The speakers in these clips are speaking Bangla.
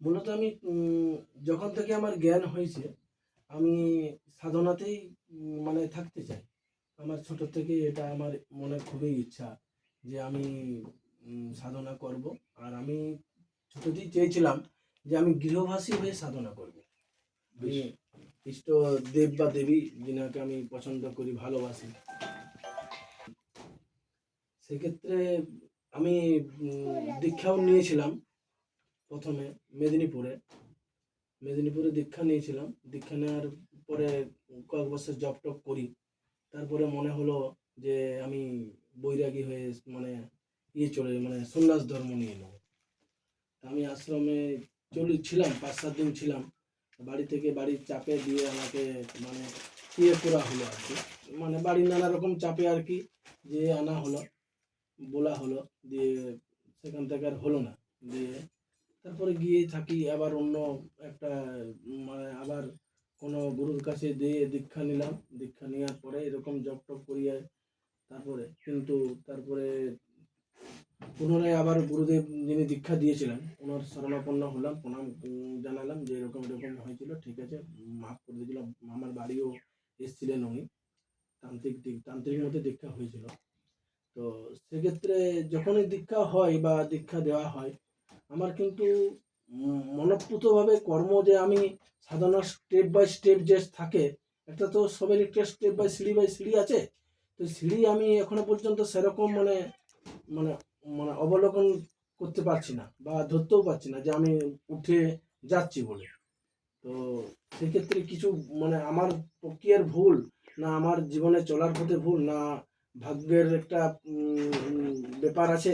মূলত আমি যখন থেকে আমার জ্ঞান হয়েছে আমি সাধনাতেই মানে থাকতে চাই। আমার ছোট থেকে এটা আমার মনে খুবই ইচ্ছা যে আমি সাধনা করব। আর আমি ছোটতেই চেয়েছিলাম যে আমি গৃহবাসী হয়ে সাধনা করব। ইষ্ট দেব বা দেবী যিনাকে আমি পছন্দ করি ভালোবাসি সেক্ষেত্রে আমি দীক্ষাও নিয়েছিলাম। প্রথমে মেদিনীপুরে। মেদিনীপুরে দীক্ষা নিয়েছিলাম। দীক্ষা নেওয়ার পরে কয়েক বছর জব টপ করি। তারপরে মনে হলো যে আমি বৈরাগী হয়ে মানে ইয়ে চলে মানে সন্ন্যাস ধর্ম নিয়ে নেব। আমি আশ্রমে চলে ছিলাম, পাঁচ সাত দিন ছিলাম। বাড়ি থেকে বাড়ির চাপে দিয়ে আমাকে মানে ইয়ে করা হলো আর কি। মানে বাড়ির নানা রকম চাপে আর কি যে আনা হলো, বলা হলো, দিয়ে সেখান থেকে আর হলো না। দিয়ে তারপরে গিয়ে থাকি, আবার অন্য একটা মানে আবার কোনো গুরুর কাছে দিয়ে দীক্ষা নিলাম। দীক্ষা নেওয়ার পরে এরকম জব টপ করিয়ে তারপরে। কিন্তু তারপরে পুনরায় আবার গুরুদেব যিনি দীক্ষা দিয়েছিলেন, ওনার শরণাপন্ন হলাম, প্রণাম জানালাম যে এরকম এরকম হয়েছিল, ঠিক আছে, মাফ করে দিয়েছিলাম আমার বাড়িও এসেছিলেন উনি। তান্ত্রিক দিক- তান্ত্রিক মধ্যে দীক্ষা হয়েছিল। তো সেক্ষেত্রে যখনই দীক্ষা হয় বা দীক্ষা দেওয়া হয় আমার কিন্তু, উম, মনঃপূতভাবে কর্ম যে আমি সাধনার স্টেপ বাই স্টেপ যে থাকে একটা তো সবের একটা স্টেপ বাই সিঁড়ি বাই সিঁড়ি আছে। তো সিঁড়ি আমি এখনও পর্যন্ত সেরকম মানে মানে মানে অবলোকন করতে পারছি না বা ধরতেও পারছি না যে আমি উঠে যাচ্ছি বলে। তো সেক্ষেত্রে কিছু মানে আমার প্রক্রিয়ার ভুল না আমার জীবনে চলার পথে ভুল না ভাগ্যের একটা ব্যাপার আছে,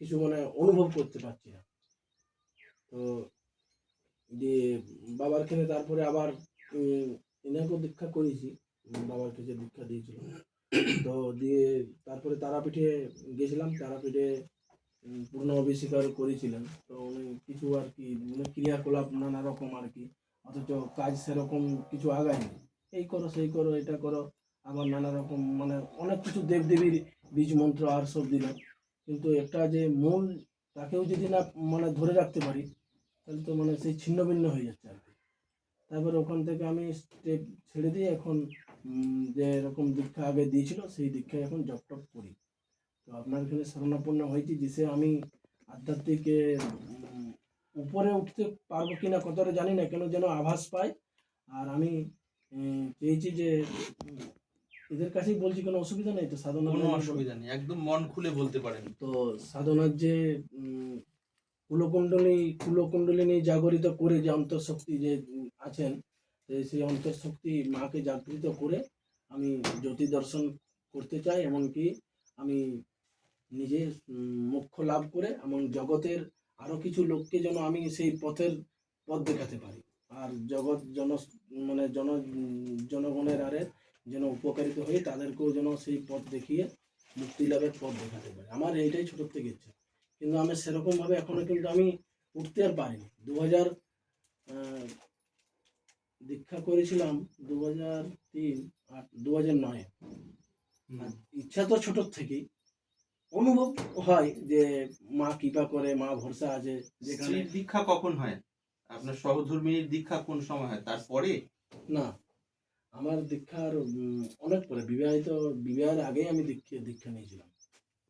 কিছু মানে অনুভব করতে পারছি না। তো দিয়ে বাবার খেলে তারপরে আবার এনাকেও দীক্ষা করেছি। বাবার কাছে দীক্ষা দিয়েছিল। তো দিয়ে তারপরে তারাপীঠে গেছিলাম। তারাপীঠে পূর্ণ অভিষেকার করেছিলেন। তো উনি কিছু আর কি মানে ক্রিয়াকলাপ নানা রকম আর কি। অথচ কাজ সেরকম কিছু আগায়নি। এই করো, সেই করো, এটা করো। আবার নানা রকম মানে অনেক কিছু দেবদেবীর বীজ মন্ত্র আর সব দিলেন কিন্তু একটা যে মূল, তাকেও যদি না মানে ধরে রাখতে পারি তাহলে তো মানে সেই ছিন্ন ভিন্ন হয়ে যাচ্ছে আর কি। তারপরে ওখান থেকে আমি স্টেপ ছেড়ে দিয়ে এখন যে এরকম দীক্ষা আগে দিয়েছিল সেই দীক্ষায় এখন জপ টপ করি। তো আপনার এখানে শরণাপন্ন হয়েছি যে আমি আধ্যাত্মিক উপরে উঠতে পারব কিনা কতটা জানি না কেন যেন আভাস পাই। আর আমি চেয়েছি যে এদের কাছেই বলছি কোনো অসুবিধা নেই তো সাধনা কোনো অসুবিধা নেই একদম মন খুলে বলতে পারেন। তো সাধনার যে কুলকুণ্ডলী কুলকুণ্ডলিনী জাগরিত করে যে অন্তঃশক্তি যে আছেন সেই অন্তঃশক্তি মাকে জাগৃত করে আমি জ্যোতি দর্শন করতে চাই এমনকি আমি নিজে মোক্ষ লাভ করে এবং জগতের আরও কিছু লোককে যেন আমি সেই পথের পথ দেখাতে পারি। আর জগৎ জন মানে জন, জনগণের আরে যেন উপকারিত হয়ে তাদেরকেও যেন সেই পথ দেখিয়ে মুক্তি লাভের পথ দেখাতে পারি। আমার এইটাই ছোট থেকে ইচ্ছে। কিন্তু আমি সেরকম ভাবে এখনও কিন্তু আমি উঠতে আর পারিনি। দু হাজার দীক্ষা করেছিলাম দু হাজার তিন আর দু হাজার নয় ইচ্ছা তো ছোট থেকেই। অনুভব হয় যে মা কৃপা করে মা ভরসা আছে যেখানে। দীক্ষা কখন হয়? আপনার সহধর্মিনীর দীক্ষা কোন সময় হয়? তারপরে? না আমার দীক্ষার অনেক পরে। বিবাহিত বিবাহের আগেই আমি দীক্ষা দীক্ষা নিয়েছিলাম।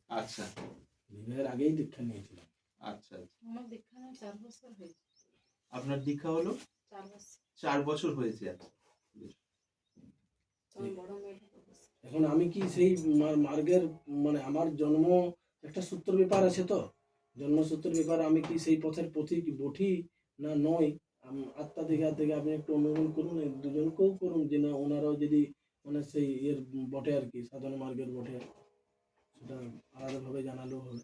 আচ্ছা। বিবাহের আগেই দীক্ষা নিয়েছিলাম। আচ্ছা আচ্ছা। আমার দীক্ষা নেওয়া চার বছর হয়েছে। আপনার দীক্ষা হলো? চার বছর। চার বছর হয়েছে এখন। আমি কি সেই মার্গের মানে আমার জন্ম একটা সূত্র ব্যাপার আছে তো? জন্মসূত্রের ব্যাপার আমি কি সেই পথের পথিক বঠি না নয় আত্মা হাত থেকে আপনি একটু অনুমান করুন দুজনকেও করুন যে না ওনারাও যদি মানে সেই এর বটে আর কি সাধারণ মার্গের বটে। সেটা আলাদাভাবে জানালেও হবে।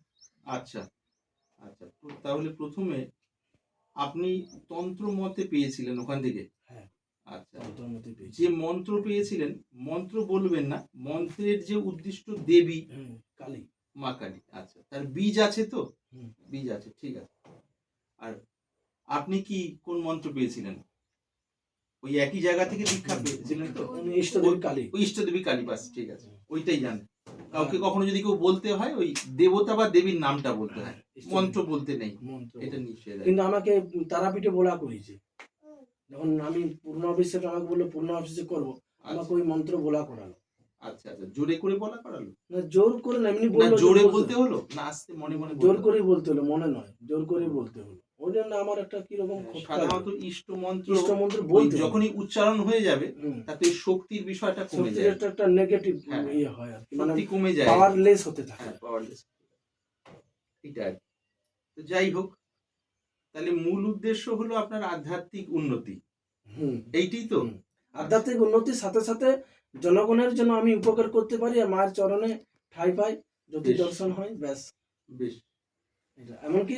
আচ্ছা আচ্ছা। তো তাহলে প্রথমে আপনি তন্ত্র মতে পেয়েছিলেন ওখান থেকে? হ্যাঁ। আচ্ছা। পেয়েছি। যে মন্ত্র পেয়েছিলেন মন্ত্র বলবেন না মন্ত্রের যে উদ্দিষ্ট দেবী কালী। মা কালী। আচ্ছা তার বীজ আছে তো। বীজ আছে ঠিক আছে। আর আপনি কি কোন মন্ত্র পেয়েছিলেন? ওই একই জায়গা থেকে দীক্ষা পেয়েছিলেন তো? ইষ্টদেবী কালী। ওই ইষ্টদেবী কালী বাস ঠিক আছে। ওইটাই জানেন। কাউকে কখনো যদি কেউ বলতে হয় ওই দেবতা বা দেবীর নামটা বলতে হয়। হ্যাঁ, মন্ত্র বলতে নেই। এটা নিষেধ কিন্তু আমাকে তারাপীঠে বলা করেছে। যখন আমি পূর্ণ অভিষেক আমাকে বলল পূর্ণ অভিষেক করব আমাকে ওই মন্ত্র বলা করালো। আচ্ছা আচ্ছা। জোরে করে বলা করালো? না জোর করে না এমনি বলল জোরে বলতে হলো? না আস্তে মনে মনে জোর করেই বলতে হলো মনে নয়। জোর করেই বলতে হলো। ওই জন্য আমার একটা কীরকম সাধারণত ইষ্ট মন্ত্র ইষ্ট মন্ত্র বলতে যখনই উচ্চারণ হয়ে যাবে তাতে শক্তির বিষয়টা কমে যায়। একটা একটা নেগেটিভ হ্যাঁ। ইয়ে হয় আর মানে কমে যায়। পাওয়ারলেস হতে থাকে। হ্যাঁ পাওয়ারলেস এটা তো যাই হোক তাহলে মূল উদ্দেশ্য হলো আপনার আধ্যাত্মিক উন্নতি। হুম। এইটাই তো? আধ্যাত্মিক উন্নতির সাথে সাথে জনগণের জন্য আমি উপকার করতে পারি আর মায়ের চরণে ঠাই পাই যদি দর্শন হয় ব্যাস। বেশ। এটা। এমনকি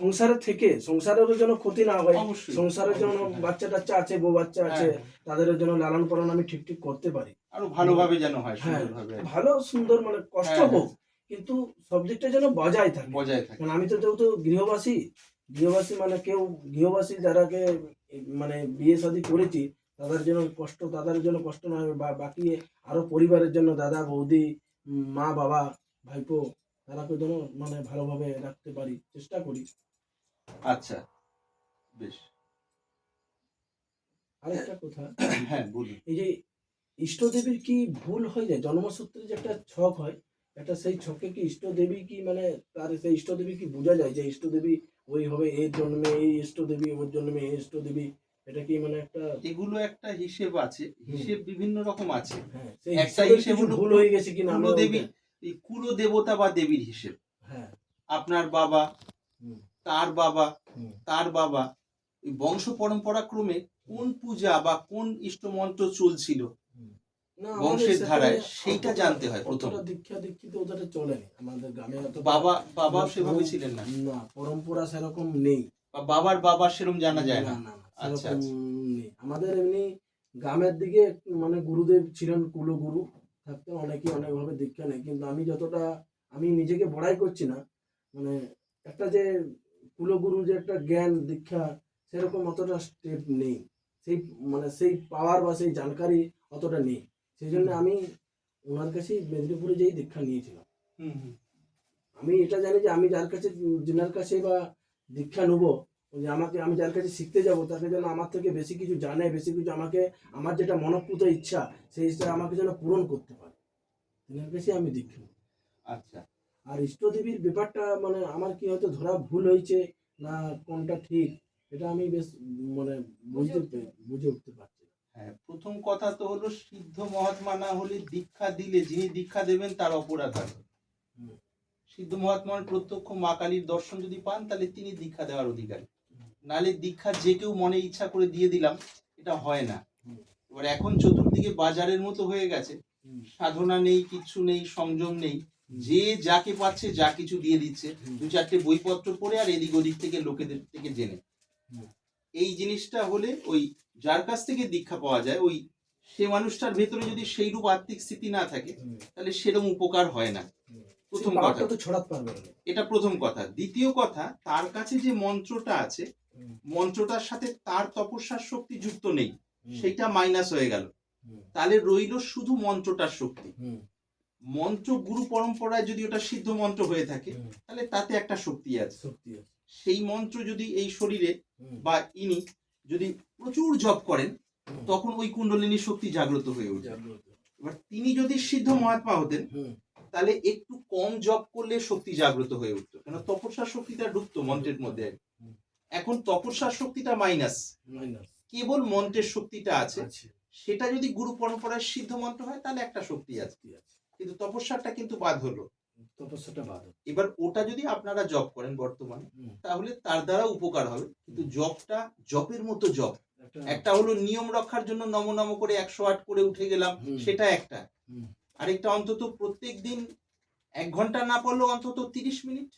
সংসারে থেকে সংসারেরও যেন ক্ষতি না হয় সংসারের জন্য হ্যাঁ। বাচ্চা টাচ্চা আছে বউ বাচ্চা আছে হ্যাঁ, তাদের জন্য লালন পালন আমি ঠিক ঠিক করতে পারি। আরও ভালোভাবে যেন হয় হ্যাঁ। ভালো সুন্দর মানে কষ্ট হ্যাঁ, হোক কিন্তু সব দিকটা যেন বজায় থাকে। বজায় থাকে। কারণ আমি তো যেহেতু গৃহবাসী গৃহবাসী মানে কেউ গৃহবাসী যারাকে মানে বিয়ে শাদী করেছি তাদের জন্য কষ্ট তাদের জন্য কষ্ট না হবে বা বাকি আরও পরিবারের জন্য দাদা বৌদি মা বাবা ভাইপো তারা তারাকে যেন মানে ভালোভাবে রাখতে পারি চেষ্টা করি। আচ্ছা বেশ। আরেকটা কথা। হ্যাঁ বলুন। এই যে ইষ্টদেবীর কি ভুল হয়ে যায়? জন্মসূত্রে যে একটা ছক হয় একটা সেই ছকে কি ইষ্টদেবী কি মানে তার সেই ইষ্টদেবী কি বোঝা যায় যে ইষ্টদেবী ওই হবে এর জন্মে এই ইষ্টদেবী ওর জন্মে এই ইষ্টদেবী? এটা কি মানে একটা এগুলো একটা হিসেব আছে। হিসেব বিভিন্ন রকম আছে। হ্যাঁ একটা হিসেব ভুল হয়ে গেছে কুলদেবী ওটা- এই কুলো দেবতা বা দেবীর হিসেব। হ্যাঁ। আপনার বাবা তার বাবা তার বাবা এই বংশ পরম্পরা ক্রমে কোন পূজা বা কোন ইষ্টমন্ত্র চলছিল? বংশের ধারায় সেইটা জানতে হয় প্রথম। অতটা দীক্ষা দীক্ষিত ওটা চলেনি আমাদের গ্রামে বাবা বাবা না, সেভাবে ছিলেন না। না পরম্পরা সেরকম নেই। বা বাবার বাবা সেরকম জানা যায় না। না আচ্ছা, আচ্ছা। নেই। আমাদের এমনি গ্রামের দিকে মানে গুরুদেব ছিলেন কুলগুরু থাকতে অনেকেই অনেকভাবে দীক্ষা নেয়। কিন্তু আমি যতটা আমি নিজেকে বড়াই করছি না মানে একটা যে কুলগুরু যে একটা জ্ঞান দীক্ষা সেরকম অতটা স্টেপ নেই। সেই মানে সেই পাওয়ার বা সেই জানকারি অতটা নেই। সেই জন্য আমি ওনার কাছেই মেদিনীপুরে যেই দীক্ষা নিয়েছিলাম। আমি এটা জানি যে আমি যার কাছে যেনার কাছে বা দীক্ষা নেব যে আমাকে আমি যার কাছে শিখতে যাব তাকে যেন আমার থেকে বেশি কিছু জানে বেশি কিছু আমাকে আমার যেটা মনপ্রুত ইচ্ছা সেই ইচ্ছা আমাকে যেন পূরণ করতে পারে। তেনার কাছে আমি দীক্ষা। আচ্ছা। আর ইষ্টদেবীর ব্যাপারটা মানে আমার কি হয়তো ধরা ভুল হয়েছে না কোনটা ঠিক এটা আমি বেশ মানে বুঝতে বুঝে উঠতে পারছি। হ্যাঁ প্রথম কথা তো হলো সিদ্ধ মহাত্মা না হলে দীক্ষা দিলে যিনি দীক্ষা দেবেন তার অপরাধ হুম। সিদ্ধ মহাত্মার প্রত্যক্ষ মা কালীর দর্শন যদি পান তাহলে তিনি দীক্ষা দেওয়ার অধিকারী। নালে দীক্ষা যে কেউ মনে ইচ্ছা করে দিয়ে দিলাম এটা হয় না। এবার এখন চতুর্দিকে বাজারের মতো হয়ে গেছে। সাধনা নেই কিচ্ছু নেই সংযম নেই। যে যাকে পাচ্ছে যা কিছু দিয়ে দিচ্ছে। দু চারটে বইপত্র পড়ে আর এদিক ওদিক থেকে লোকেদের থেকে জেনে। এই জিনিসটা হলে ওই যার কাছ থেকে দীক্ষা পাওয়া যায় ওই সে মানুষটার ভেতরে যদি সেইরূপ আর্থিক স্থিতি না থাকে তাহলে সেরকম উপকার হয় না। প্রথম কথা। এটা প্রথম কথা। দ্বিতীয় কথা তার কাছে যে মন্ত্রটা আছে মন্ত্রটার সাথে তার তপস্যার শক্তি যুক্ত নেই। সেটা মাইনাস হয়ে গেল। তাহলে রইল শুধু মন্ত্রটার শক্তি। মন্ত্র গুরু পরম্পরায় যদি ওটা সিদ্ধ মন্ত্র হয়ে থাকে তাহলে তাতে একটা শক্তি আছে। সেই মন্ত্র যদি এই শরীরে বা ইনি যদি প্রচুর জপ করেন তখন ওই কুণ্ডলিনী শক্তি জাগ্রত হয়ে জাগ্রত। এবার তিনি যদি সিদ্ধ মহাত্মা হতেন তাহলে একটু কম জপ করলে শক্তি জাগ্রত হয়ে উঠতো। কেন? তপস্যার শক্তিটা ঢুকতো মন্ত্রের মধ্যে। এখন তপস্যার শক্তিটা মাইনাস কেবল মন্ত্রের শক্তিটা আছে। সেটা যদি গুরু পরম্পরায় সিদ্ধ মন্ত্র হয় তাহলে একটা শক্তি আছে। কিন্তু তপস্যাটা কিন্তু বাদ হলো। তপস্যাটা বাদ এবার ওটা যদি আপনারা জব করেন বর্তমানে তাহলে তার দ্বারা উপকার হবে। কিন্তু জবটা জপের মতো জব একটা হলো নিয়ম রক্ষার জন্য নম নম করে একশো আট করে উঠে গেলাম সেটা একটা। আরেকটা অন্তত প্রত্যেক দিন এক ঘণ্টা না পারলেও অন্তত তিরিশ মিনিট।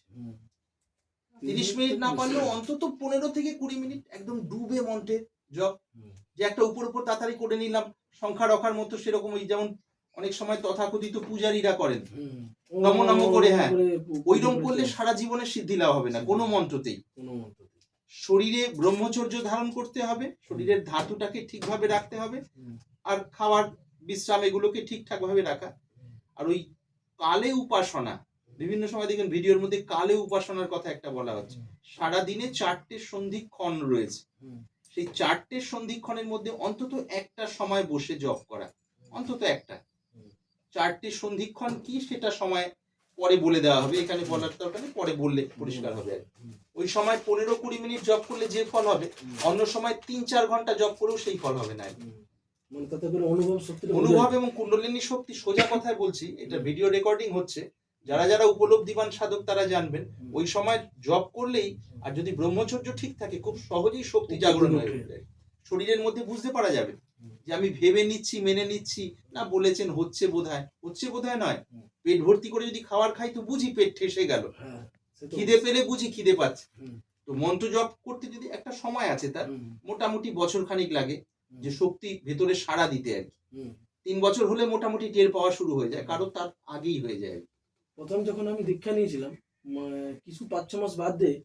তিরিশ মিনিট না পারলেও অন্তত পনেরো থেকে কুড়ি মিনিট একদম ডুবে মন্টে জব যে একটা উপর উপর তাড়াতাড়ি করে নিলাম সংখ্যা রখার মতো সেরকম ওই যেমন অনেক সময় তথাকথিত পূজারীরা করেন। হুম। নম নম করে, হ্যাঁ। ওইরকম করলে সারা জীবনে সিদ্ধি লাভ হবে না কোনো মন্ত্রতেই। শরীরে ব্রহ্মচর্য ধারণ করতে হবে শরীরের ধাতুটাকে ঠিকভাবে রাখতে হবে আর খাওয়ার বিশ্রাম এগুলোকে ঠিকঠাক ভাবে রাখা আর ওই কালে উপাসনা বিভিন্ন সময় দেখবেন ভিডিওর মধ্যে কালে উপাসনার কথা একটা বলা হচ্ছে। সারা দিনে চারটে সন্ধিক্ষণ রয়েছে। সেই চারটে সন্ধিক্ষণের মধ্যে অন্তত একটা সময় বসে জপ করা অন্তত একটা। চারটে সন্ধিক্ষণ কি সেটা সময় পরে বলে দেওয়া হবে এখানে বলার দরকার নেই, পরে বললে পরিষ্কার হবে আর ওই সময় পনেরো কুড়ি মিনিট জব করলে যে ফল হবে অন্য সময় তিন চার ঘণ্টা জব করেও সেই ফল হবে না। মানে অনুভব এবং কুণ্ডলিনী শক্তি সোজা কথায় বলছি এটা ভিডিও রেকর্ডিং হচ্ছে যারা যারা উপলব্ধিবান সাধক তারা জানবেন ওই সময় জব করলেই আর যদি ব্রহ্মচর্য ঠিক থাকে খুব সহজেই শক্তি জাগরণ হয়ে যায়। শরীরের মধ্যে বুঝতে পারা যাবে। যে আমি ভেবে নিচ্ছি মেনে নিচ্ছি না বলেছেন হচ্ছে বোধহয়। হচ্ছে বোধহয় নয়। পেট ভর্তি করে যদি খাবার খাই তো বুঝি পেট ঠেসে গেল। হ্যাঁ খিদে পেলে বুঝি খিদে পাচ্ছে। তো মন্ত্র জপ করতে যদি একটা সময় আছে তার মোটামুটি বছর খানিক লাগে যে শক্তি ভেতরে সাড়া দিতে আর কি। তিন বছর হলে মোটামুটি টের পাওয়া শুরু হয়ে যায় কারও তার আগেই হয়ে যায় প্রথম যখন আমি দীক্ষা নিয়েছিলাম কিছু পাঁচ ছ মাস বাদ দিয়ে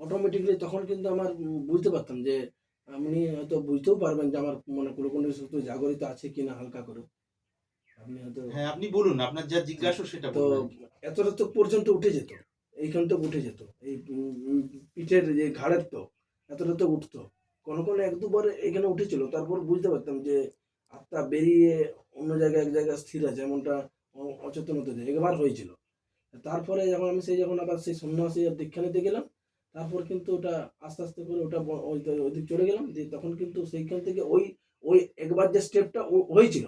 অটোমেটিকলি তখন কিন্তু আমার বুঝতে পারতাম যে আপনি হয়তো বুঝতেও পারবেন যে আমার মানে কোনো কোনো একটু জাগরিত আছে কিনা হালকা করে। আপনি হয়তো হ্যাঁ আপনি বলুন আপনার যা জিজ্ঞাসা সেটা তো এতটা তো পর্যন্ত উঠে যেত এইখান তো উঠে যেত। এই পিঠের যে ঘাড়ের তো এতটা তো উঠতো। কোনো কোনো এক দুবার এখানে উঠেছিল তারপর বুঝতে পারতাম যে আত্মা বেরিয়ে অন্য জায়গায় এক জায়গায় স্থির আছে এমনটা অ- অচেতনতা যে একবার হয়েছিল। তারপরে যখন আমি সেই যখন আবার সেই সন্ন্যাসী আর দীক্ষা নিতে গেলাম তারপর কিন্তু ওটা আস্তে আস্তে করে ওটা ওইদিক চলে গেলাম। দিয়ে তখন কিন্তু সেইখান থেকে ওই ওই একবার যে স্টেপটা হয়েছিল,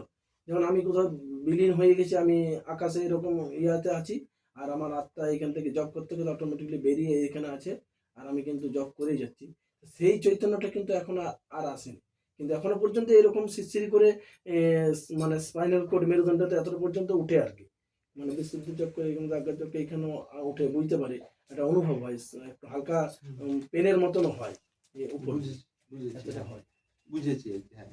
যেমন আমি কোথাও বিলীন হয়ে গেছি, আমি আকাশে এরকম ইয়াতে আছি, আর আমার আত্মা এখান থেকে জব করতে গেলে অটোমেটিকলি বেরিয়ে এখানে আছে, আর আমি কিন্তু জব করেই যাচ্ছি। সেই চৈতন্যটা কিন্তু এখন আর- আসেনি। কিন্তু এখনও পর্যন্ত এরকম শিরশিরি করে মানে স্পাইনাল কোড মেরুদণ্ডটা এতটা পর্যন্ত উঠে আর কি। মানে বিশুদ্ধ চক্র এখানে দাগার চক্র এখানেও উঠে, বুঝতে পারি। একটা অনুভব হয় একটু হালকা পেনের হয় বুঝেছি এতটা হয়। বুঝেছি হ্যাঁ।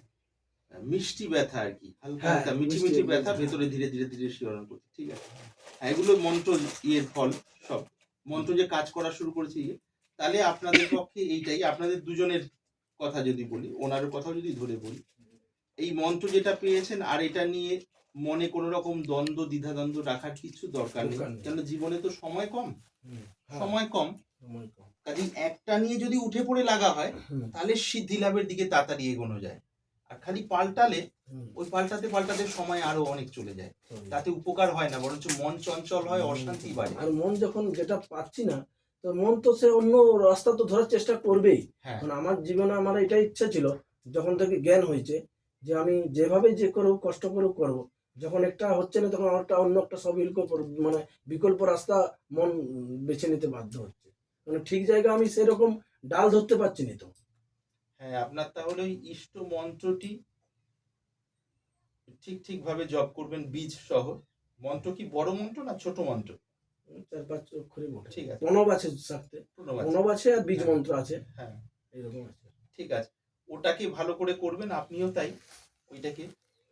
মিষ্টি ব্যথা আর কি হালকা হ্যাঁ, মিষ্টি মিষ্টি ব্যথা। ভেতরে ধীরে ধীরে ধীরে শিহরণ করছে ঠিক আছে? এগুলো মন্ত্র ইয়ের ফল সব। মন্ত্র যে কাজ করা শুরু করেছে ইয়ে তাহলে আপনাদের পক্ষে এইটাই আপনাদের দুজনের কথা যদি বলি ওনার কথা যদি ধরে বলি এই মন্ত্র যেটা পেয়েছেন আর এটা নিয়ে মনে কোনো রকম দ্বন্দ্ব দ্বিধাদ্বন্দ্ব রাখার কিছু দরকার নেই। কেন জীবনে তো সময় কম। সময় কম। কাজে একটা নিয়ে যদি উঠে পড়ে লাগা হয় তাহলে সিদ্ধি লাভের দিকে তাড়াতাড়ি এগোনো যায়। আর খালি পাল্টালে ওই পাল্টাতে পাল্টাতে সময় আরও অনেক চলে যায়। তাতে উপকার হয় না বরঞ্চ মন চঞ্চল হয় অশান্তি বাড়ে। আর মন যখন যেটা পাচ্ছি না তো মন তো সে অন্য রাস্তা তো ধরার চেষ্টা করবেই। হ্যাঁ। কারণ আমার জীবনে আমার এটাই ইচ্ছা ছিল যখন থেকে জ্ঞান হয়েছে যে আমি যেভাবে যে করব কষ্ট করে করব। যখন একটা হচ্ছে না তখন একটা অন্য একটা সব বিকল্প মানে বিকল্প রাস্তা মন বেছে নিতে বাধ্য হচ্ছে। মানে ঠিক জায়গা আমি সেরকম ডাল ধরতে পারছি না তো। হ্যাঁ আপনার তাহলে ওই ইষ্ট মন্ত্রটি ঠিক ঠিক ভাবে জপ করবেন বীজ সহ। মন্ত্র কি বড় মন্ত্র না ছোট মন্ত্র? চার পাঁচ অক্ষরে মোটে। ঠিক আছে। প্রণব আছে সাথে। প্রণব প্রণব আছে আর বীজ মন্ত্র আছে। হ্যাঁ। এরকম আছে। ঠিক আছে। ওটাকে ভালো করে করবেন আপনিও তাই। ওইটাকে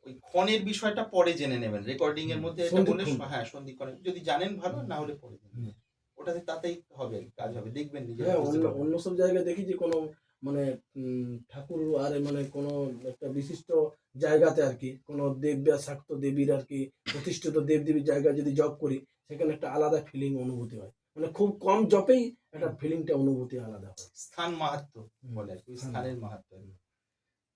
ওই ক্ষণের বিষয়টা পরে জেনে নেবেন। রেকর্ডিং এর মধ্যে এটা বলে। হ্যাঁ সন্ধিক্ষণে যদি জানেন ভালো না হলে পরে জেনে ওটাতে তাতেই হবে কাজ হবে। দেখবেন নিজে হ্যাঁ অন্য সব জায়গায় দেখি যে কোনো মানে ঠাকুর আর মানে কোনো একটা বিশিষ্ট জায়গাতে আর কি কোনো দেব শাক্ত দেবীর আর কি প্রতিষ্ঠিত দেব দেবীর জায়গায় যদি জব করি সেখানে একটা আলাদা ফিলিং অনুভূতি হয়। মানে খুব কম জপেই একটা ফিলিংটা অনুভূতি আলাদা হয়। স্থান মাহাত্ম বলে আর কি, স্থানের মাহাত্ম।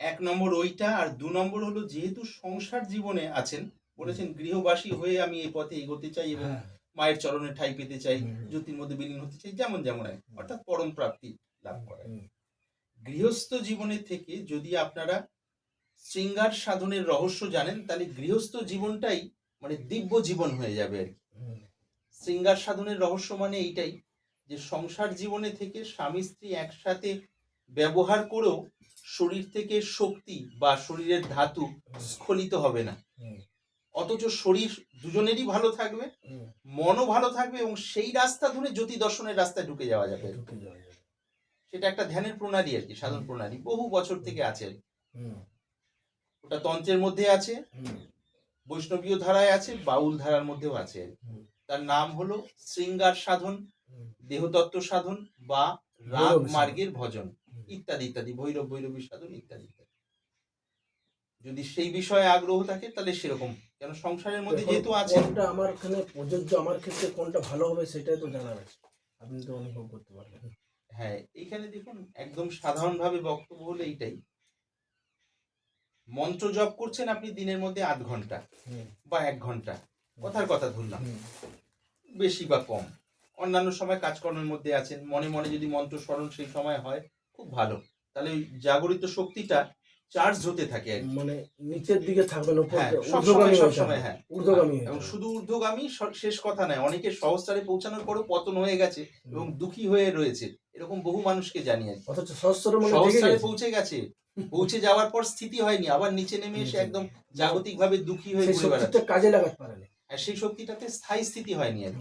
এক নম্বর ওইটা আর দু নম্বর হলো যেহেতু সংসার জীবনে আছেন বলেছেন গৃহবাসী হয়ে আমি এই পথে এগোতে চাই এবং হ্যাঁ। মায়ের চরণে ঠাই পেতে চাই। জ্যোতির মধ্যে বিলীন হতে চাই যেমন যেমন অর্থাৎ পরম প্রাপ্তি লাভ করা গৃহস্থ জীবনে থেকে যদি আপনারা শৃঙ্গার সাধনের রহস্য জানেন তাহলে গৃহস্থ জীবনটাই মানে দিব্য জীবন হয়ে যাবে আর কি। শৃঙ্গার সাধনের রহস্য মানে এইটাই যে সংসার জীবনে থেকে স্বামী স্ত্রী একসাথে ব্যবহার করেও শরীর থেকে শক্তি বা শরীরের ধাতু স্খলিত হবে না। অথচ শরীর দুজনেরই ভালো থাকবে মনও ভালো থাকবে এবং সেই রাস্তা ধরে জ্যোতি দর্শনের রাস্তায় ঢুকে যাওয়া যাবে। সেটা একটা ধ্যানের প্রণালী আর কি সাধন প্রণালী। বহু বছর থেকে আছে। আর ওটা তন্ত্রের মধ্যে আছে বৈষ্ণবীয় ধারায় আছে বাউল ধারার মধ্যেও আছে। তার নাম হলো শৃঙ্গার সাধন দেহতত্ত্ব সাধন বা রাগ মার্গের ভজন। ইত্যাদি ইত্যাদি ভৈরব ভৈরবী সাধন ইত্যাদি ইত্যাদি। যদি সেই বিষয়ে আগ্রহ থাকে তাহলে সেরকম। কেন সংসারের মধ্যে যেহেতু আছে কোনটা আমার এখানে প্রযোজ্য আমার ক্ষেত্রে কোনটা ভালো হবে সেটাই তো জানার আছে। আপনি তো অনুভব করতে পারবেন। হ্যাঁ এইখানে দেখুন একদম সাধারণভাবে বক্তব্য হলো এইটাই। মন্ত্র জপ করছেন আপনি দিনের মধ্যে আধ ঘণ্টা বা এক ঘণ্টা। কথার কথা ধরলাম। বেশি বা কম। অন্যান্য সময় কাজকর্মের মধ্যে আছেন। মনে মনে যদি মন্ত্র স্মরণ সেই সময় হয় খুব ভালো। তাহলে ওই জাগরিত শক্তিটা চার্জ হতে থাকে মানে নিচের দিকে থাকবেন উপর হ্যাঁ ঊর্ধ্বগামী সময় সব সময় হ্যাঁ। ঊর্ধ্বগামী এবং শুধু ঊর্ধ্বগামী শেষ কথা নয় অনেকে সহস্তারে পৌঁছানোর পরেও পতন হয়ে গেছে এবং দুঃখী হয়ে রয়েছে। এরকম বহু মানুষকে জানি আর কি। অথচ সহস্রের মনে পৌঁছে গেছে। পৌঁছে যাওয়ার পর স্থিতি হয়নি আবার নিচে নেমে এসে একদম জাগতিক ভাবে দুঃখী হয়ে ঘুরে বেড়াচ্ছে। কাজে লাগাতে পারেনি আর সেই শক্তিটাতে স্থায়ী স্থিতি হয়নি আর।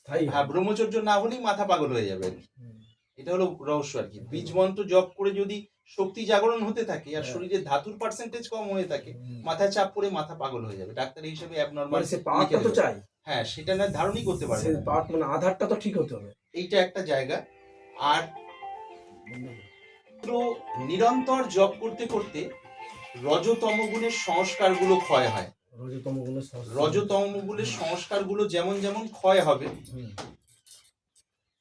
স্থায়ী আর ব্রহ্মচর্য না হলেই মাথা পাগল হয়ে যাবে আর এটা হলো রহস্য আর কি। বীজ মন্ত্র জপ করে যদি শক্তি জাগরণ হতে থাকে আর হ্যাঁ। শরীরে ধাতুর পার্সেন্টেজ কম হয়ে থাকে। মাথায় চাপ পড়ে মাথা পাগল হয়ে যাবে। ডাক্তার হিসেবে অ্যাবনর্মাল মানে সে পাওয়ারটা তো চাই। হ্যাঁ সেটা না ধারণই করতে পাওয়ার মানে আধারটা তো ঠিক হতে হবে। এইটা একটা জায়গা। আর তো নিরন্তর জপ করতে করতে রজতম গুণের সংস্কারগুলো ক্ষয় হয়। রজতম গুণের সহস্র- রজতম গুণের সংস্কারগুলো যেমন যেমন ক্ষয় হবে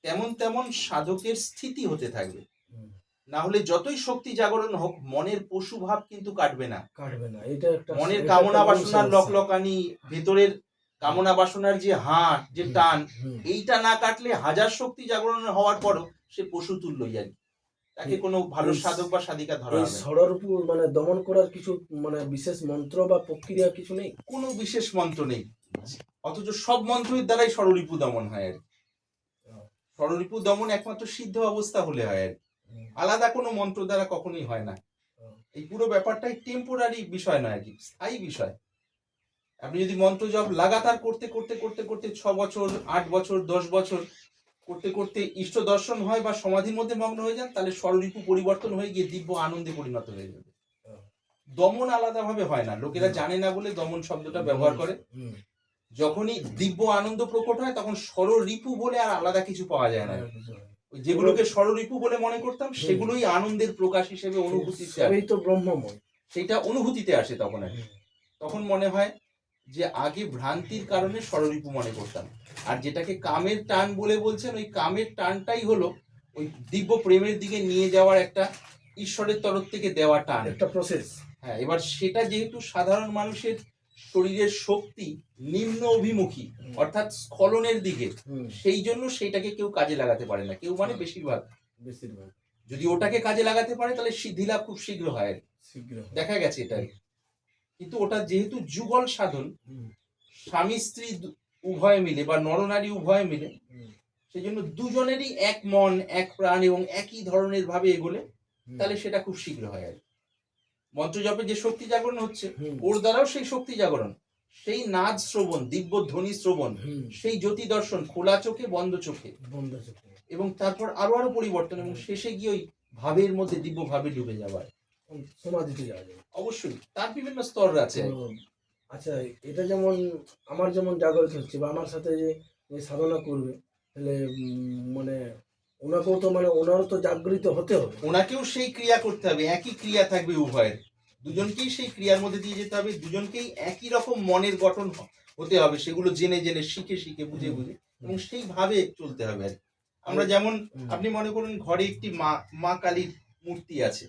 তেমন তেমন সাধকের স্থিতি হতে থাকবে না হলে যতই শক্তি জাগরণ হোক মনের পশু ভাব কিন্তু কাটবে না কাটবে না এটা একটা মনের কামনা বাসনার। লকলকানি ভেতরের কামনা বাসনার যে হাট যে টান এইটা না কাটলে হাজার শক্তি জাগরণ হওয়ার পরও সে পশু তুল্যই আর। তাকে কোনো ভালো সাধক বা সাধিকা ধরা হবে না। মানে দমন করার কিছু মানে বিশেষ মন্ত্র বা প্রক্রিয়া কিছু নেই কোনো বিশেষ মন্ত্র নেই অথচ সব মন্ত্রের দ্বারাই ষড়রিপু দমন হয় আর কি। ষড়রিপু দমন একমাত্র সিদ্ধ অবস্থা হলে হয় আর। আলাদা কোনো মন্ত্র দ্বারা কখনোই হয় না। এই পুরো ব্যাপারটাই টেম্পোরারি বিষয় নয় আর কি স্থায়ী বিষয়। আপনি যদি মন্ত্র জপ লাগাতার করতে করতে করতে করতে ছ বছর আট বছর দশ বছর করতে করতে ইষ্ট দর্শন হয় বা সমাধির মধ্যে মগ্ন হয়ে যান তাহলে স্বরূপ পরিবর্তন হয়ে গিয়ে দিব্য আনন্দে পরিণত হয়ে যাবে। দমন আলাদাভাবে হয় না। লোকেরা জানে না বলে দমন শব্দটা ব্যবহার করে। যখনই দিব্য আনন্দ প্রকট হয় তখন স্বররিপু বলে আর আলাদা কিছু পাওয়া যায় না। হয় যেগুলোকে স্বররিপু বলে মনে করতাম সেগুলোই আনন্দের প্রকাশ হিসেবে অনুভূতিতে আসে। তো ব্রহ্মময়। সেটা অনুভূতিতে আসে তখন আর। তখন মনে হয় যে আগে ভ্রান্তির কারণে স্বররিপু মনে করতাম। আর যেটাকে কামের টান বলে বলছেন ওই কামের টানটাই হলো ওই দিব্য প্রেমের দিকে নিয়ে যাওয়ার একটা ঈশ্বরের তরফ থেকে দেওয়া টান। একটা প্রসেস হ্যাঁ এবার সেটা যেহেতু সাধারণ মানুষের শরীরের শক্তি নিম্ন অভিমুখী অর্থাৎ স্খলনের দিকে। সেই জন্য সেইটাকে কেউ কাজে লাগাতে পারে না কেউ মানে বেশিরভাগ। বেশিরভাগ। যদি ওটাকে কাজে লাগাতে পারে তাহলে সিদ্ধি লাভ খুব শীঘ্র হয়। আর কি। শীঘ্র দেখা গেছে এটা। কিন্তু ওটা যেহেতু যুগল সাধন স্বামী স্ত্রী উভয় উভয়ে মিলে বা নরনারী উভয় মিলে সেই জন্য দুজনেরই এক মন এক প্রাণ এবং একই ধরনের ভাবে এগোলে তাহলে সেটা খুব শীঘ্র হয় আর কি। মন্ত্র জপে যে শক্তি জাগরণ হচ্ছে ওর দ্বারাও সেই শক্তি জাগরণ। সেই নাচ শ্রবণ দিব্য ধ্বনি শ্রবণ সেই জ্যোতি দর্শন খোলা চোখে বন্ধ চোখে। বন্ধ চোখে। এবং তারপর আরও আরও পরিবর্তন এবং শেষে গিয়ে ওই ভাবের মধ্যে দিব্য ভাবে ডুবে যাবার সমাধিতে যাওয়া যাবে অবশ্যই তার বিভিন্ন স্তর আছে। আচ্ছা এটা যেমন আমার যেমন জাগরিত হচ্ছে বা আমার সাথে যে সাধনা করবে তাহলে মানে ওনাকেও তো মানে ওনারও তো জাগরিত হতে হবে। ওনাকেও সেই ক্রিয়া করতে হবে একই ক্রিয়া থাকবে উভয়ের। দুজনকেই সেই ক্রিয়ার মধ্যে দিয়ে যেতে হবে দুজনকেই একই রকম মনের গঠন হতে হবে সেগুলো জেনে জেনে শিখে শিখে বুঝে বুঝে এবং সেইভাবে চলতে হবে আর আমরা যেমন আপনি মনে করুন ঘরে একটি মা মা কালীর মূর্তি আছে।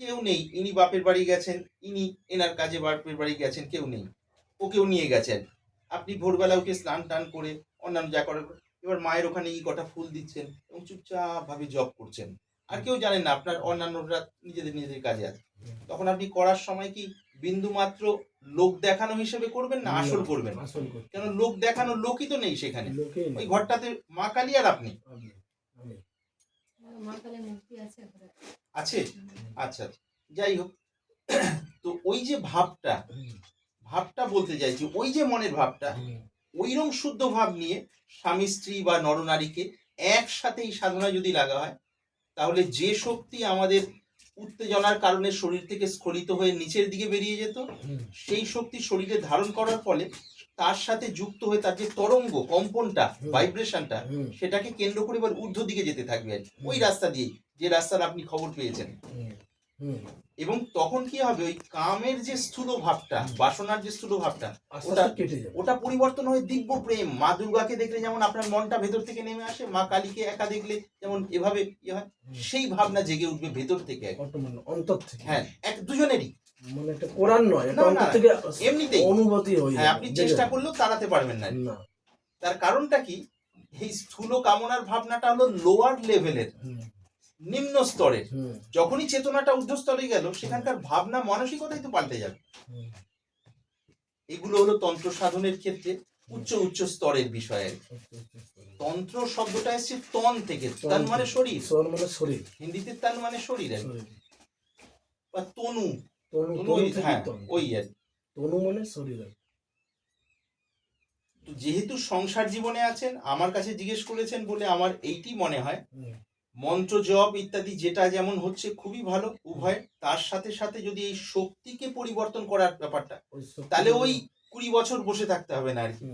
কেউ নেই ইনি বাপের বাড়ি গেছেন ইনি এনার কাজে বাপের বাড়ি গেছেন কেউ নেই। ওকেও নিয়ে গেছেন। আপনি ভোরবেলা উঠে স্নান টান করে অন্যান্য যা করার এবার মায়ের ওখানে এই কটা ফুল দিচ্ছেন এবং চুপচাপ ভাবে জব করছেন। আর কেউ জানেন না আপনার অন্যান্যরা নিজেদের নিজেদের কাজে আছে। তখন আপনি করার সময় কি বিন্দু মাত্র লোক দেখানো হিসেবে করবেন না আসল করবেন? কেন লোক দেখানো লোকই তো নেই সেখানে। ওই ঘরটাতে মা কালী আর আপনি? আছে আচ্ছা আচ্ছা। যাই হোক তো ওই যে ভাবটা ভাবটা বলতে চাইছি ওই যে মনের ভাবটা ওইরকম শুদ্ধ ভাব নিয়ে স্বামী স্ত্রী বা নরনারীকে একসাথে এই সাধনা যদি লাগা হয় তাহলে যে শক্তি আমাদের উত্তেজনার কারণে শরীর থেকে স্খলিত হয়ে নিচের দিকে বেরিয়ে যেত সেই শক্তি শরীরে ধারণ করার ফলে তার সাথে যুক্ত হয়ে তার যে তরঙ্গ কম্পনটা ভাইব্রেশনটা সেটাকে কেন্দ্র করে এবার ঊর্ধ্ব দিকে যেতে থাকবে আর ওই রাস্তা দিয়েই যে রাস্তার আপনি খবর পেয়েছেন। এবং তখন কি হবে? ওই কামের যে স্থূল ভাবটা বাসনার যে স্থূল ভাবটা ওটা- ওটা পরিবর্তন হয়ে দিব্য প্রেম। মা দুর্গাকে দেখলে যেমন আপনার মনটা ভেতর থেকে নেমে আসে মা কালীকে একা দেখলে যেমন এভাবে ইয়ে হয় সেই ভাবনা জেগে উঠবে ভেতর থেকে অন্তর থেকে। হ্যাঁ এক দুজনেরই। মানে একটা কোরআন নয় অন্তর থেকে এমনিতেই। অনুভূতি হয়ে হ্যাঁ আপনি চেষ্টা করলেও তাড়াতে পারবেন না। তার কারণটা কি? এই স্থূল কামনার ভাবনাটা হলো লোয়ার লেভেলের নিম্ন স্তরের। যখনই চেতনাটা ঊর্ধ্ব স্তরে গেল সেখানকার ভাবনা মানসিকতাই তো পাল্টে যাবে। এগুলো হলো তন্ত্র সাধনের ক্ষেত্রে উচ্চ উচ্চ স্তরের বিষয় আর তন্ত্র শব্দটা এসছে তন থেকে তান মানে শরীর। মানে শরীর। হিন্দিতে তান মানে শরীর আর বা তনু। তনু হ্যাঁ। ওই আর তনু মানে শরীর আর যেহেতু সংসার জীবনে আছেন আমার কাছে জিজ্ঞেস করেছেন বলে আমার এইটি মনে হয়। মন্ত্র জপ ইত্যাদি যেটা যেমন হচ্ছে খুবই ভালো উভয়। তার সাথে সাথে যদি এই শক্তিকে পরিবর্তন করার ব্যাপারটা তাহলে ওই কুড়ি বছর বসে থাকতে হবে না আর কি।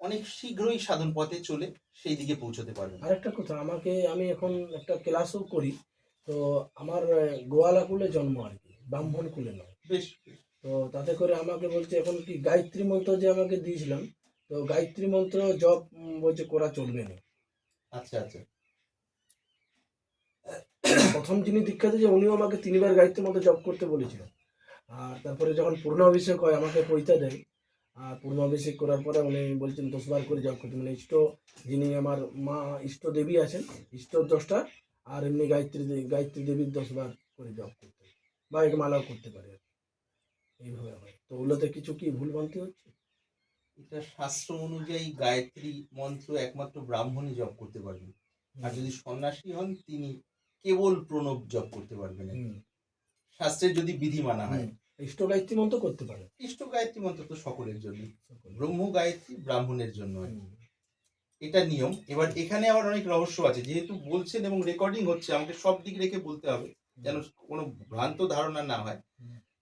অনেক শীঘ্রই সাধন পথে চলে সেই দিকে পৌঁছতে পারবেন আরেকটা কথা আমাকে আমি এখন একটা ক্লাসও করি তো আমার গোয়ালা কুলে জন্ম আর কি ব্রাহ্মণ কুলে নয়। বেশ তো তাতে করে আমাকে বলছে এখন কি গায়ত্রী মন্ত্র যে আমাকে দিয়েছিলাম তো গায়ত্রী মন্ত্র জপ বলছে করা চলবে না। আচ্ছা আচ্ছা। প্রথম যিনি দীক্ষা যে উনিও আমাকে তিনবার গায়ত্রী মতো জব করতে বলেছিলেন আর তারপরে যখন পূর্ণাভিষেক হয় আমাকে পৈতা দেয়। আর পূর্ণাভিষেক করার পরে উনি বলছেন দশবার করে জব করতে। মানে ইষ্ট যিনি আমার মা ইষ্ট দেবী আছেন ইষ্ট দশটা আর এমনি গায়ত্রী গায়ত্রী দেবীর দশবার করে জব করতে বা এক মালাও করতে পারে। এইভাবে হয়। তো ওগুলোতে কিছু কি ভুল ভ্রান্তি হচ্ছে? এটা শাস্ত্র অনুযায়ী গায়ত্রী মন্ত্র একমাত্র ব্রাহ্মণই জপ করতে পারবেন। আর যদি সন্ন্যাসী হন তিনি কেবল প্রণব জপ করতে পারবে না শাস্ত্রের যদি বিধি মানা হয়। ইষ্ট গায়ত্রী মন্ত্র করতে পারে। ইষ্ট গায়ত্রী মন্ত্র তো সকলের জন্য। ব্রহ্ম গায়ত্রী ব্রাহ্মণের জন্য এটা নিয়ম। এবার এখানে আবার অনেক রহস্য আছে। যেহেতু বলছেন এবং রেকর্ডিং হচ্ছে আমাকে সব দিক রেখে বলতে হবে যেন কোনো ভ্রান্ত ধারণা না হয়।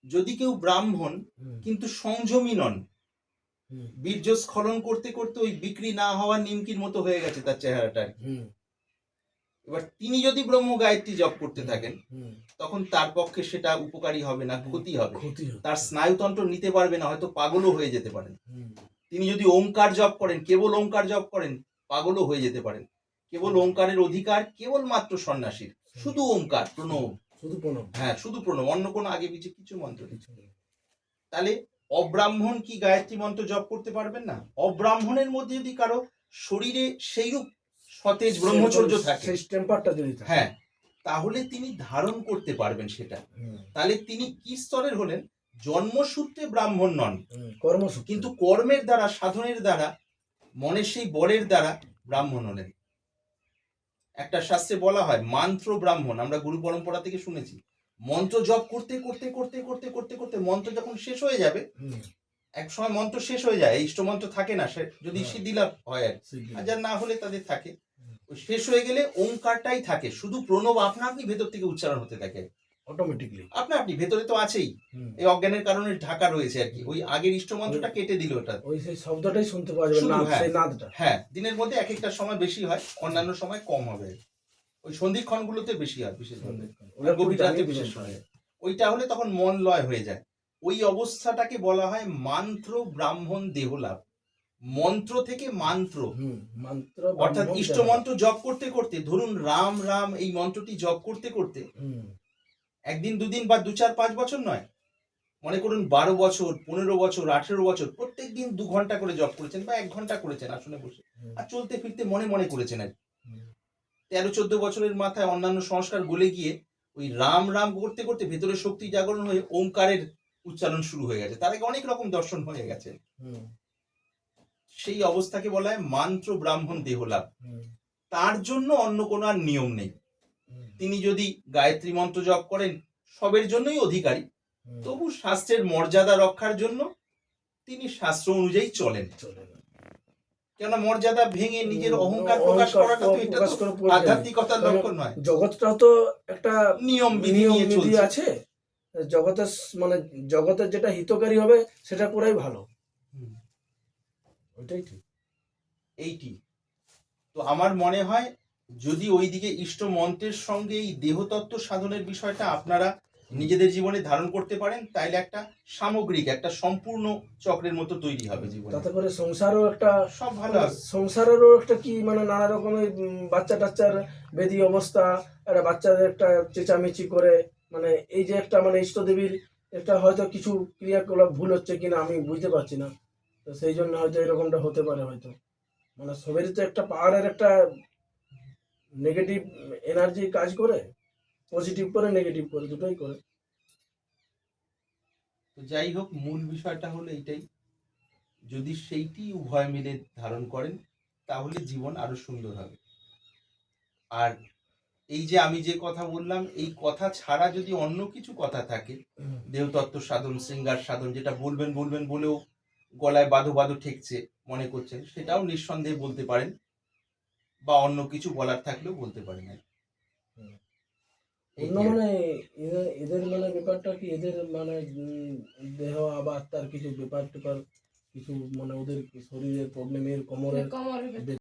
যদি কেউ ব্রাহ্মণ কিন্তু সংযমী নন বীর্য স্খলন করতে করতে ওই বিক্রি না হওয়া নিমকির মতো হয়ে গেছে তার চেহারাটা এবার তিনি যদি ব্রহ্ম গায়ত্রী জপ করতে থাকেন তখন তার পক্ষে সেটা উপকারী হবে না ক্ষতি হবে। তার স্নায়ুতন্ত্র নিতে পারবে না হয়তো পাগলও হয়ে যেতে পারেন। তিনি যদি ওঙ্কার জপ করেন কেবল ওঙ্কার জপ করেন পাগলও হয়ে যেতে পারেন। কেবল ওঙ্কারের অধিকার কেবল মাত্র সন্ন্যাসীর শুধু ওঙ্কার প্রণব। শুধু প্রণব। হ্যাঁ শুধু প্রণব অন্য কোনো আগে পিছিয়ে কিছু মন্ত্র কিছু। তাহলে অব্রাহ্মণ কি গায়ত্রী মন্ত্র জপ করতে পারবেন না? অব্রাহ্মণের মধ্যে যদি কারও শরীরে সেইরূপ সতেজ ব্রহ্মচর্য থাকে। টেম্পারটা যদি হ্যাঁ তাহলে তিনি ধারণ করতে পারবেন সেটা। তাহলে তিনি কি স্তরের হলেন? জন্মসূত্রে ব্রাহ্মণ নন। কর্মসূত্র। কিন্তু কর্মের দ্বারা সাধনের দ্বারা মনের সেই বলের দ্বারা ব্রাহ্মণ হলেন। একটা শাস্ত্রে বলা হয় মন্ত্র ব্রাহ্মণ। আমরা গুরু পরম্পরা থেকে শুনেছি। মন্ত্র জপ করতে করতে করতে করতে করতে করতে মন্ত্র যখন শেষ হয়ে যাবে এক সময় মন্ত্র শেষ হয়ে যায়। ইষ্ট মন্ত্র থাকে না সে যদি হ্যাঁ। সিদ্ধিলাভ হয় আর কি। যার না হলে তাদের থাকে। শেষ হয়ে গেলে ওঙ্কারটাই থাকে। শুধু প্রণব আপনা আপনি ভেতর থেকে উচ্চারণ হতে থাকে অটোমেটিকলি আপনা আপনি ভেতরে তো আছেই। এই অজ্ঞানের কারণে ঢাকা রয়েছে আর কি। ওই আগের ইষ্ট মন্ত্রটা কেটে দিল ওটা। ওই সেই শব্দটাই শুনতে পাওয়া যাবে নাদ হ্যাঁ। সেই নাদটা। হ্যাঁ দিনের মধ্যে এক একটা সময় বেশি হয় অন্যান্য সময় কম হবে। ওই সন্ধিক্ষণ গুলোতে বেশি হয় ওরা খুব গভীর রাতে বিশেষ বিশেষ হয় ওইটা হলে তখন মন লয় হয়ে যায়। ওই অবস্থাটাকে বলা হয় মান্ত্র ব্রাহ্মণ দেহলাভ। মন্ত্র থেকে মান্ত্র। মন্ত্র অর্থাৎ ইষ্ট মন্ত্র জপ করতে করতে ধরুন রাম রাম এই মন্ত্রটি জপ করতে করতে একদিন দুদিন বা দু চার পাঁচ বছর নয় মনে করুন বারো বছর পনেরো বছর আঠেরো বছর প্রত্যেক দিন দু ঘণ্টা করে জব করেছেন বা এক ঘণ্টা করেছেন আসনে বসে। আর চলতে ফিরতে মনে মনে করেছেন আর কি। তেরো চোদ্দ বছরের মাথায় অন্যান্য সংস্কার গলে গিয়ে ওই রাম রাম করতে করতে ভেতরে শক্তি জাগরণ হয়ে ওঙ্কারের উচ্চারণ শুরু হয়ে গেছে। তার আগে অনেক রকম দর্শন হয়ে গেছে। হুম, সেই অবস্থাকে বলা হয় মান্ত্র ব্রাহ্মণ দেহলাভ। তার জন্য অন্য কোনো আর নিয়ম নেই। তিনি যদি গায়ত্রী মন্ত্র জপ করেন সবের জন্যই অধিকারী। তবু শাস্ত্রের মর্যাদা রক্ষার জন্য তিনি শাস্ত্র অনুযায়ী চলেন। চলে কেন মর্যাদা ভেঙে নিজের অহংকার প্রকাশ করাটা তো এটা। আধ্যাত্মিকতার লক্ষণ নয়। জগৎটাও তো একটা নিয়ম বিধি আছে। জগতের মানে জগতের যেটা হিতকারী হবে সেটা করাই ভালো। ওইটাই ঠিক। এইটি। তো আমার মনে হয় যদি ওইদিকে ইষ্ট মন্ত্রের সঙ্গে এই দেহতত্ত্ব সাধনের বিষয়টা আপনারা নিজেদের জীবনে ধারণ করতে পারেন তাইলে একটা সামগ্রিক একটা সম্পূর্ণ চক্রের মতো তৈরি হবে জীবনে। তাতে করে সংসারও একটা সব ভালো সংসারেরও একটা কি মানে নানা রকমের বাচ্চা টাচ্চার বেদি অবস্থা একটা বাচ্চাদের একটা চেঁচামেচি করে মানে এই যে একটা মানে ইষ্টদেবীর একটা হয়তো কিছু ক্রিয়াকলাপ ভুল হচ্ছে কিনা আমি বুঝতে পারছি না। তো সেই জন্য হয়তো এরকমটা হতে পারে হয়তো। মানে সবেরই তো একটা পাহাড়ের একটা নেগেটিভ এনার্জি কাজ করে পজিটিভ করে নেগেটিভ করে দুটোই করে। তো যাই হোক মূল বিষয়টা হলো এইটাই। যদি সেইটি উভয় মিলে ধারণ করেন তাহলে জীবন আরও সুন্দর হবে। আর এই যে আমি যে কথা বললাম এই কথা ছাড়া যদি অন্য কিছু কথা থাকে দেহতত্ত্ব সাধন শৃঙ্গার সাধন যেটা বলবেন বলবেন বলেও গলায় বাদু বাদু ঠেকছে মনে করছেন সেটাও নিঃসন্দেহে বলতে পারেন বা অন্য কিছু বলার থাকলেও বলতে পারেন আর কি। অন্য মানে এদের এদের মানে ব্যাপারটা কি? এদের মানে দেহ আবার তার কিছু ব্যাপার ট্যাপার কিছু মানে ওদের শরীরের প্রবলেমের কোমরের কোমরের